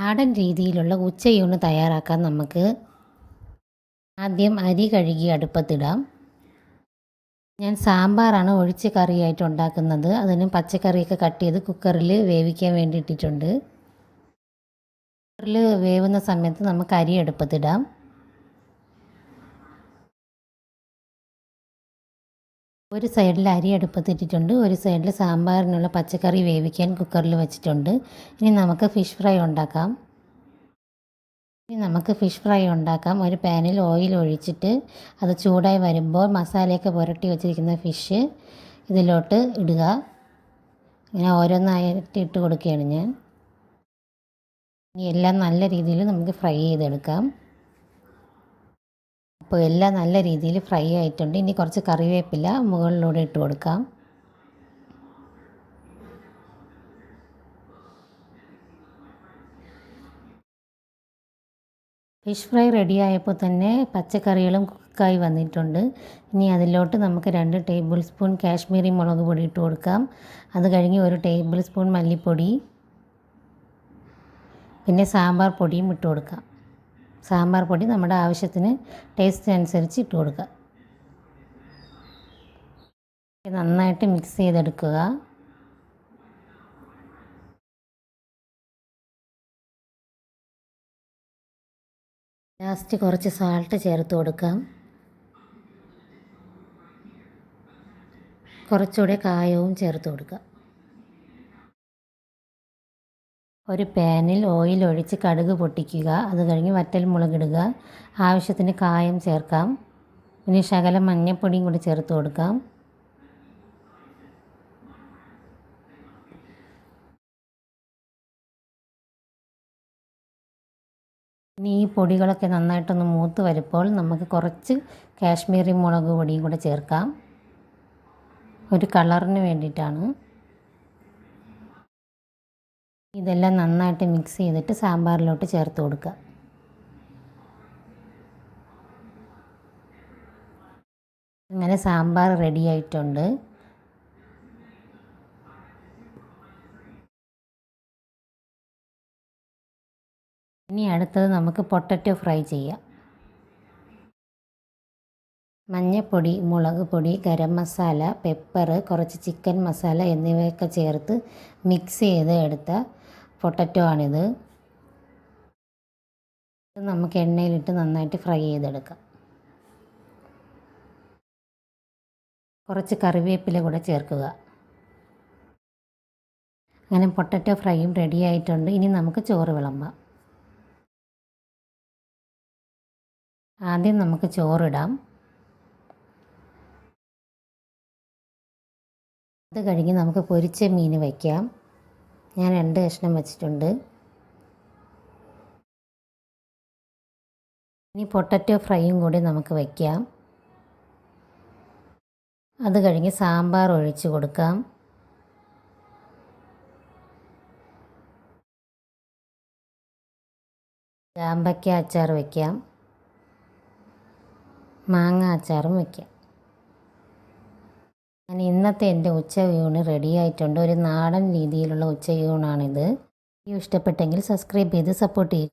നാടൻ രീതിയിലുള്ള ഉച്ചയൂണ് തയ്യാറാക്കാൻ നമുക്ക് ആദ്യം അരി കഴുകി അടുപ്പത്തിടാം. ഞാൻ സാമ്പാറാണ് ഒഴിച്ച് കറിയായിട്ട് ഉണ്ടാക്കുന്നത്. അതിന് പച്ചക്കറിയൊക്കെ കട്ട് ചെയ്ത് കുക്കറിൽ വേവിക്കാൻ വേണ്ടി ഇട്ടിട്ടുണ്ട് കുക്കറിൽ വേവുന്ന സമയത്ത് നമുക്ക് അരി അടുപ്പത്തിടാം. ഒരു സൈഡിൽ അരി അടുപ്പത്തിട്ടിട്ടുണ്ട് ഒരു സൈഡിൽ സാമ്പാറിനുള്ള പച്ചക്കറി വേവിക്കാൻ കുക്കറിൽ വെച്ചിട്ടുണ്ട്. ഇനി നമുക്ക് ഫിഷ് ഫ്രൈ ഉണ്ടാക്കാം. ഇനി നമുക്ക് ഫിഷ് ഫ്രൈ ഉണ്ടാക്കാം. ഒരു പാനിൽ ഓയിൽ ഒഴിച്ചിട്ട് അത് ചൂടായി വരുമ്പോൾ മസാലയൊക്കെ പുരട്ടി വെച്ചിരിക്കുന്ന ഫിഷ് ഇതിലോട്ട് ഇടുക. ഇങ്ങനെ ഓരോന്നായിട്ട് ഇട്ട് കൊടുക്കുകയാണ് ഞാൻ. ഇനി എല്ലാം നല്ല രീതിയിൽ നമുക്ക് ഫ്രൈ ചെയ്തെടുക്കാം. അപ്പോൾ എല്ലാം നല്ല രീതിയിൽ ഫ്രൈ ആയിട്ടുണ്ട്. ഇനി കുറച്ച് കറിവേപ്പില മുകളിലൂടെ ഇട്ട് കൊടുക്കാം. ഫിഷ് ഫ്രൈ റെഡിയായപ്പോൾ തന്നെ പച്ചക്കറികളും കുക്കായി വന്നിട്ടുണ്ട്. ഇനി അതിലോട്ട് നമുക്ക് രണ്ട് ടേബിൾ സ്പൂൺ കാശ്മീരി മുളക് പൊടി ഇട്ട് കൊടുക്കാം. അത് കഴിഞ്ഞ് ഒരു ടേബിൾ സ്പൂൺ മല്ലിപ്പൊടി പിന്നെ സാമ്പാർ പൊടിയും ഇട്ട് കൊടുക്കാം. സാമ്പാർ പൊടി നമ്മുടെ ആവശ്യത്തിന് ടേസ്റ്റ് അനുസരിച്ച് ഇട്ട് കൊടുക്കുക. നന്നായിട്ട് മിക്സ് ചെയ്തെടുക്കുക. ലാസ്റ്റ് കുറച്ച് സാൾട്ട് ചേർത്ത് കൊടുക്കാം. കുറച്ചുകൂടെ കായവും ചേർത്ത് കൊടുക്കുക. ഒരു പാനിൽ ഓയിൽ ഒഴിച്ച് കടുക് പൊട്ടിക്കുക. അത് കഴിഞ്ഞ് വറ്റൽ മുളകിടുക ആവശ്യത്തിന് കായം ചേർക്കാം. പിന്നെ ശകലം മഞ്ഞൾപ്പൊടിയും കൂടി ചേർത്ത് കൊടുക്കാം. ഇനി ഈ പൊടികളൊക്കെ നന്നായിട്ടൊന്ന് മൂത്ത് വരുമ്പോൾ നമുക്ക് കുറച്ച് കാശ്മീരി മുളക് പൊടിയും കൂടെ ചേർക്കാം. ഒരു കളറിന് വേണ്ടിയിട്ടാണ്. ഇതെല്ലാം നന്നായിട്ട് മിക്സ് ചെയ്തിട്ട് സാമ്പാറിലോട്ട് ചേർത്ത് കൊടുക്കുക. അങ്ങനെ സാമ്പാർ റെഡി ആയിട്ടുണ്ട്. ഇനി അടുത്തത് നമുക്ക് പൊട്ടറ്റോ ഫ്രൈ ചെയ്യാം. മഞ്ഞപ്പൊടി മുളക് പൊടി ഗരം മസാല പെപ്പർ കുറച്ച് ചിക്കൻ മസാല എന്നിവയൊക്കെ ചേർത്ത് മിക്സ് ചെയ്ത് എടുത്ത പൊട്ടറ്റോ ആണിത്. നമുക്ക് എണ്ണയിലിട്ട് നന്നായിട്ട് ഫ്രൈ ചെയ്തെടുക്കാം. കുറച്ച് കറിവേപ്പില കൂടെ ചേർക്കുക. അങ്ങനെ പൊട്ടറ്റോ ഫ്രൈയും റെഡി ആയിട്ടുണ്ട്. ഇനി നമുക്ക് ചോറ് വിളമ്പാം. ആദ്യം നമുക്ക് ചോറിടാം. അത് കഴിഞ്ഞ് നമുക്ക് പൊരിച്ച മീൻ വയ്ക്കാം. ഞാൻ രണ്ട് കഷ്ണം വെച്ചിട്ടുണ്ട്. ഇനി പൊട്ടറ്റോ ഫ്രൈയും കൂടി നമുക്ക് വയ്ക്കാം അത് കഴിഞ്ഞ് സാമ്പാർ ഒഴിച്ച് കൊടുക്കാം. ചാമ്പയ്ക്ക അച്ചാർ വയ്ക്കാം മാങ്ങ അച്ചാറും വയ്ക്കാം അങ്ങനെ ഇന്നത്തെ എന്റെ ഉച്ചയൂണ് റെഡി ആയിട്ടുണ്ട്. ഒരു നാടൻ രീതിയിലുള്ള ഉച്ചയൂണാണിത് വീഡിയോ ഇഷ്ടപ്പെട്ടെങ്കിൽ സബ്സ്ക്രൈബ് ചെയ്ത് സപ്പോർട്ട് ചെയ്യുക.